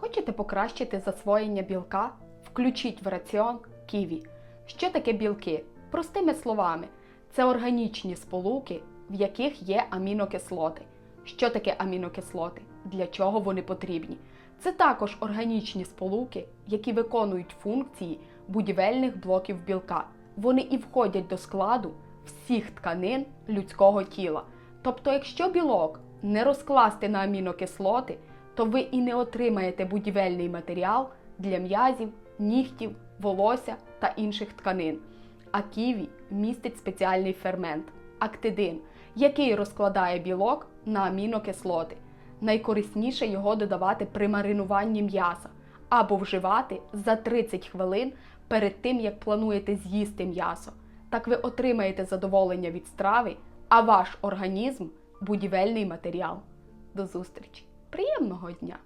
Хочете покращити засвоєння білка? Включіть в раціон ківі. Що таке білки? Простими словами, це органічні сполуки, в яких є амінокислоти. Що таке амінокислоти? Для чого вони потрібні? Це також органічні сполуки, які виконують функції будівельних блоків білка. Вони і входять до складу всіх тканин людського тіла. Тобто, якщо білок не розкласти на амінокислоти, то ви і не отримаєте будівельний матеріал для м'язів, нігтів, волосся та інших тканин. А ківі містить спеціальний фермент актидин, який розкладає білок на амінокислоти. Найкорисніше його додавати при маринуванні м'яса або вживати за 30 хвилин перед тим, як плануєте з'їсти м'ясо. Так ви отримаєте задоволення від страви, а ваш організм будівельний матеріал. До зустрічі! Приємного дня!